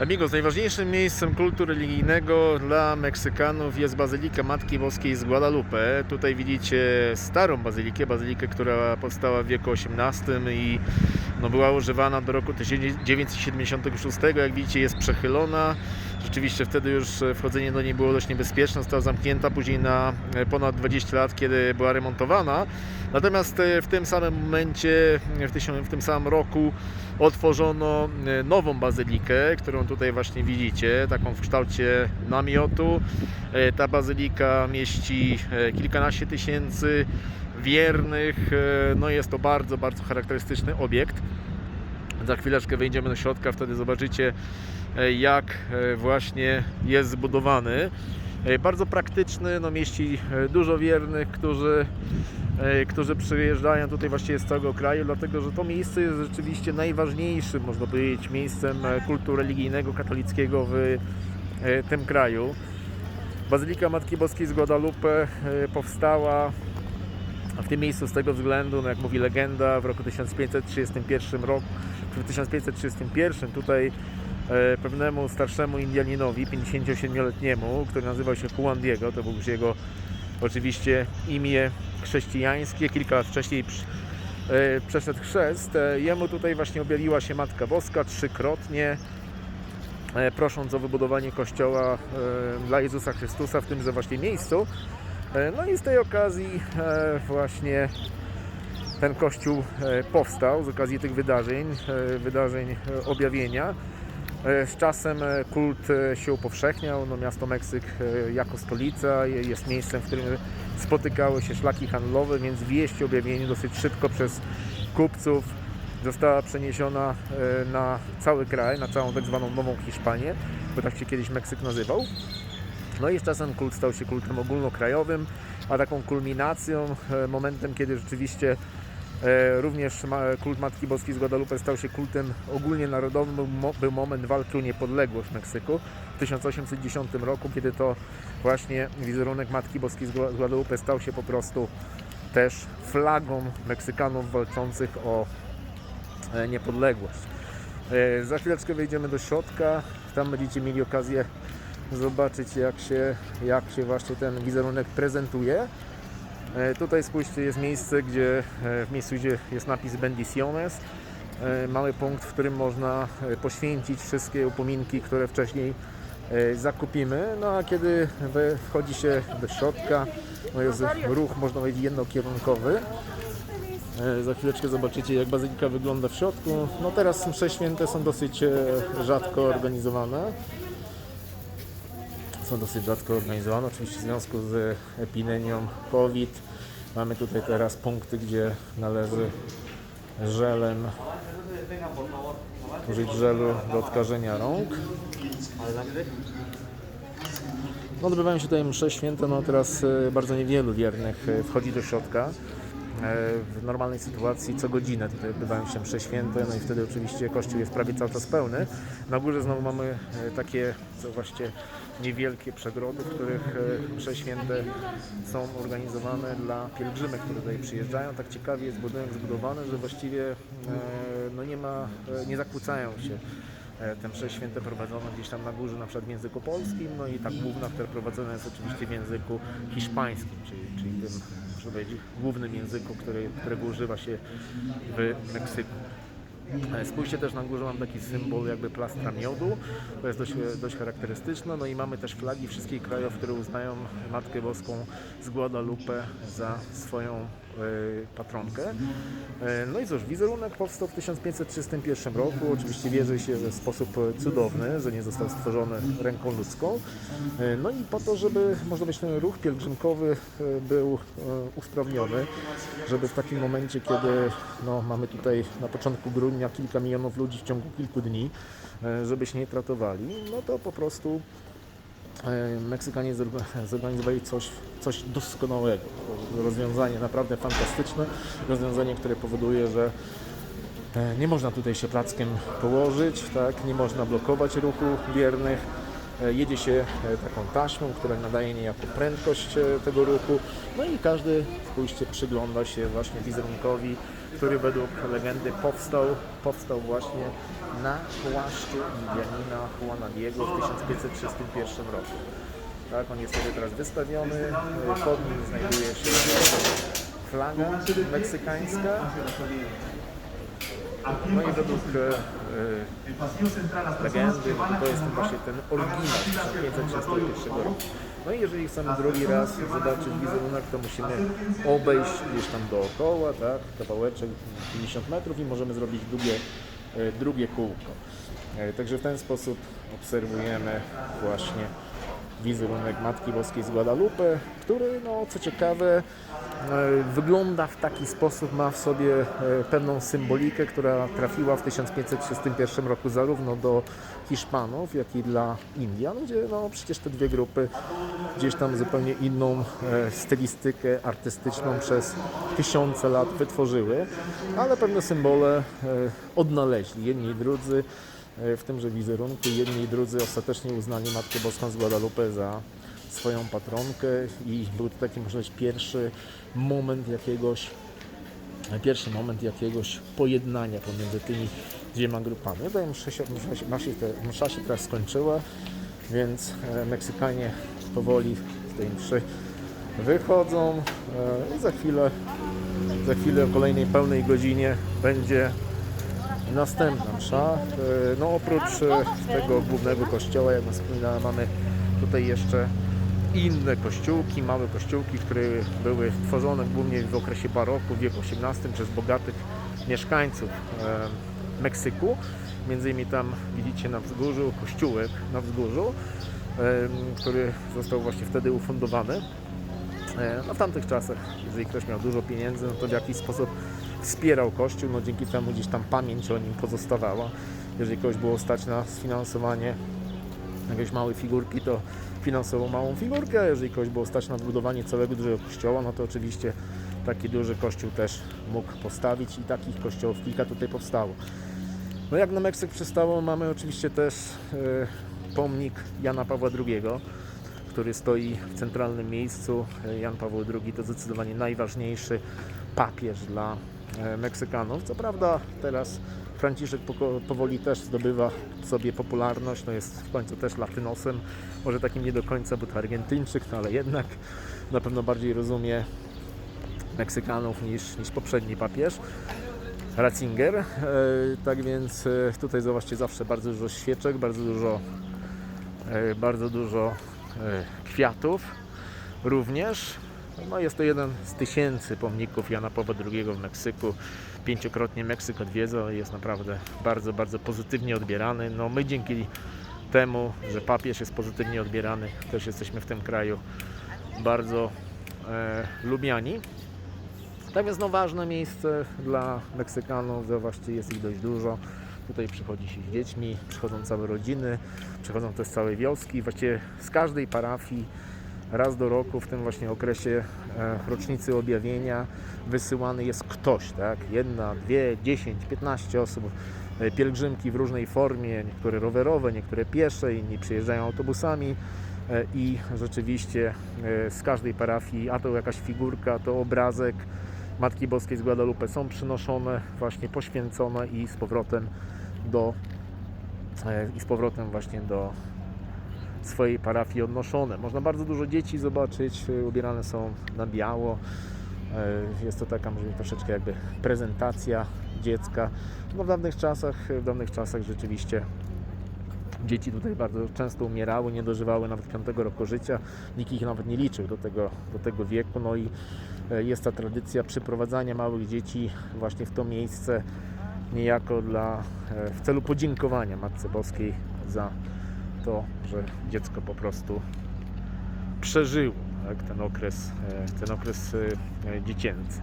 Amigos, najważniejszym miejscem kultu religijnego dla Meksykanów jest Bazylika Matki Boskiej z Guadalupe. Tutaj widzicie starą bazylikę, bazylikę, która powstała w wieku XVIII i no, była używana do roku 1976. Jak widzicie jest przechylona. Rzeczywiście wtedy już wchodzenie do niej było dość niebezpieczne, została zamknięta później na e, ponad 20 lat, kiedy była remontowana. Natomiast e, w tym samym momencie, w, tym samym roku otworzono e, nową bazylikę, którą tutaj właśnie widzicie, taką w kształcie namiotu. E, Ta bazylika mieści e, kilkanaście tysięcy wiernych. E, No jest to bardzo, bardzo charakterystyczny obiekt. Za chwileczkę wejdziemy do środka, wtedy zobaczycie e, jak e, właśnie jest zbudowany. E, Bardzo praktyczny, no mieści e, dużo wiernych, którzy, e, którzy przyjeżdżają tutaj właściwie z całego kraju, dlatego że to miejsce jest rzeczywiście najważniejszym, można powiedzieć, miejscem e, kultu religijnego katolickiego w e, tym kraju. Bazylika Matki Boskiej z Guadalupe e, powstała w tym miejscu z tego względu, no jak mówi legenda, w roku 1531 roku, w 1531 tutaj e, pewnemu starszemu Indianinowi, 57-letniemu, który nazywał się Juan Diego, to był już jego oczywiście imię chrześcijańskie, kilka lat wcześniej e, przeszedł chrzest. E, Jemu tutaj właśnie objaliła się Matka Boska trzykrotnie, e, prosząc o wybudowanie kościoła e, dla Jezusa Chrystusa w tymże właśnie miejscu. E, No i z tej okazji e, właśnie ten kościół e, powstał z okazji tych wydarzeń, e, wydarzeń e, objawienia. E, Z czasem e, kult e, się upowszechniał, no miasto Meksyk jako stolica je- jest miejscem, w którym spotykały się szlaki handlowe, więc wieść o objawieniu dosyć szybko przez kupców została przeniesiona na cały kraj, na całą tak zwaną Nową Hiszpanię, bo tak się kiedyś Meksyk nazywał. No i z czasem kult stał się kultem ogólnokrajowym, a taką kulminacją, momentem, kiedy rzeczywiście również ma, kult Matki Boskiej z Guadalupe stał się kultem ogólnie narodowym, był, mo, był moment walki o niepodległość Meksyku w 1810 roku, kiedy to właśnie wizerunek Matki Boskiej z Guadalupe stał się po prostu też flagą Meksykanów walczących o e, niepodległość. E, Za chwileczkę wejdziemy do środka, tam będziecie mieli okazję zobaczyć jak się, jak się właśnie ten wizerunek prezentuje. E, Tutaj spójrzcie, jest miejsce, gdzie e, w miejscu, gdzie jest napis Bendiciones. e, Mały punkt, w którym można poświęcić wszystkie upominki, które wcześniej zakupimy. No a kiedy wchodzi się do środka, no jest ruch, można powiedzieć, jednokierunkowy. Za chwileczkę zobaczycie, jak bazylika wygląda w środku. No teraz msze święte są dosyć rzadko organizowane są dosyć rzadko organizowane, oczywiście w związku z epidemią COVID. Mamy tutaj teraz punkty, gdzie należy żelem użyć żelu do odkażenia rąk. No, odbywają się tutaj msze święte, no teraz e, bardzo niewielu wiernych e, wchodzi do środka. E, W normalnej sytuacji co godzinę tutaj odbywają się msze święte, no i wtedy oczywiście kościół jest prawie cały czas pełny. Na górze znowu mamy e, takie co właściwie niewielkie przegrody, w których e, msze święte są organizowane dla pielgrzymek, które tutaj przyjeżdżają. Tak ciekawie jest budynek zbudowany, że właściwie no nie ma, nie zakłócają się te msze święte prowadzone gdzieś tam na górze, na przykład w języku polskim, no i ta główna, która prowadzona jest oczywiście w języku hiszpańskim, czyli, czyli tym, można powiedzieć, głównym języku, który, którego używa się w Meksyku. E, Spójrzcie też na górze mam taki symbol jakby plastra miodu, to jest dość, dość charakterystyczne, no i mamy też flagi wszystkich krajów, które uznają Matkę Boską z Guadalupe za swoją e, patronkę. E, No i cóż, wizerunek powstał w 1531 roku. Oczywiście wierzy się w sposób e, cudowny, że nie został stworzony ręką ludzką. E, No i po to, żeby można być ten ruch pielgrzymkowy e, był e, usprawniony, żeby w takim momencie, kiedy no, mamy tutaj na początku grudnia kilka milionów ludzi w ciągu kilku dni, e, żeby się nie tratowali, no to po prostu e, Meksykanie zorga- zorganizowali coś, coś doskonałego. Rozwiązanie naprawdę fantastyczne, rozwiązanie, które powoduje, że e, nie można tutaj się plackiem położyć, tak? nie można blokować ruchu wiernych. E, Jedzie się taką taśmą, która nadaje niejako prędkość tego ruchu. No i każdy, spójrzcie, przygląda się właśnie wizerunkowi który według legendy powstał, powstał właśnie na płaszczu Indianina Juana Diego w 1531 roku. Tak, on jest sobie teraz wystawiony, y, pod nim znajduje się flaga meksykańska, no i według e, e, legendy, no to jest właśnie ten oryginał z 1531 roku. No i jeżeli chcemy drugi raz zobaczyć wizerunek, to musimy obejść gdzieś tam dookoła, tak, kawałeczek 50 metrów i możemy zrobić drugie, e, drugie kółko. Także w ten sposób obserwujemy właśnie wizerunek Matki Boskiej z Guadalupe, który, no co ciekawe, wygląda w taki sposób, ma w sobie e, pewną symbolikę, która trafiła w 1531 roku zarówno do Hiszpanów, jak i dla Indian, gdzie no przecież te dwie grupy gdzieś tam zupełnie inną e, stylistykę artystyczną przez tysiące lat wytworzyły, ale pewne symbole e, odnaleźli jedni i drudzy e, w tymże wizerunku. Jedni i drudzy ostatecznie uznali Matkę Boską z Guadalupe za swoją patronkę i był to taki, można powiedzieć, pierwszy moment jakiegoś pierwszy moment jakiegoś pojednania pomiędzy tymi dwiema grupami. Tutaj msza się, msza się, się, teraz skończyła, więc e, Meksykanie powoli z tej mszy wychodzą e, i za chwilę, za chwilę o kolejnej pełnej godzinie będzie następna msza. E, No oprócz tego głównego kościoła, jak wspominałem, mamy tutaj jeszcze inne kościółki, małe kościółki, które były tworzone głównie w okresie baroku, w wieku XVIII przez bogatych mieszkańców Meksyku. Między innymi tam widzicie na wzgórzu kościółek na wzgórzu, który został właśnie wtedy ufundowany. E, No w tamtych czasach, jeżeli ktoś miał dużo pieniędzy, no to w jakiś sposób wspierał Kościół, no dzięki temu gdzieś tam pamięć o nim pozostawała. Jeżeli kogoś było stać na sfinansowanie jakiejś małej figurki, to finansował małą figurkę, jeżeli kogoś było stać na wybudowanie całego dużego kościoła, no to oczywiście taki duży kościół też mógł postawić i takich kościołów kilka tutaj powstało. No jak na Meksyk przystało, mamy oczywiście też e, pomnik Jana Pawła II, który stoi w centralnym miejscu. E, Jan Paweł II to zdecydowanie najważniejszy papież dla Meksykanów. Co prawda teraz Franciszek powoli też zdobywa sobie popularność, no jest w końcu też latynosem, może takim nie do końca, bo to Argentyńczyk, no ale jednak na pewno bardziej rozumie Meksykanów niż, niż poprzedni papież. Ratzinger. E, tak więc e, tutaj zobaczcie zawsze bardzo dużo świeczek, bardzo dużo, e, bardzo dużo e, kwiatów również. No jest to jeden z tysięcy pomników Jana Pawła II w Meksyku. Pięciokrotnie Meksyk odwiedzał i jest naprawdę bardzo, bardzo pozytywnie odbierany. No my dzięki temu, że papież jest pozytywnie odbierany, też jesteśmy w tym kraju bardzo e, lubiani. Tak więc no ważne miejsce dla Meksykanów, zobaczcie jest ich dość dużo. Tutaj przychodzi się z dziećmi, przychodzą całe rodziny, przychodzą też całe wioski. Właściwie z każdej parafii raz do roku w tym właśnie okresie e, rocznicy objawienia wysyłany jest ktoś, tak? Jedna, dwie, dziesięć, piętnaście osób. E, Pielgrzymki w różnej formie, niektóre rowerowe, niektóre piesze, inni przyjeżdżają autobusami e, i rzeczywiście z każdej parafii, a to jakaś figurka, to obrazek Matki Boskiej z Guadalupe są przynoszone, właśnie poświęcone i z powrotem do i z powrotem właśnie do swojej parafii odnoszone. Można bardzo dużo dzieci zobaczyć, e, ubierane są na biało. E, Jest to taka może troszeczkę jakby prezentacja dziecka. No w dawnych czasach, w dawnych czasach rzeczywiście dzieci tutaj bardzo często umierały, nie dożywały nawet piątego roku życia. Nikt ich nawet nie liczył do tego, do tego wieku. No i e, jest ta tradycja przyprowadzania małych dzieci właśnie w to miejsce niejako dla, w celu podziękowania Matce Boskiej za to, że dziecko po prostu przeżyło tak, ten okres, e, ten okres e, dziecięcy.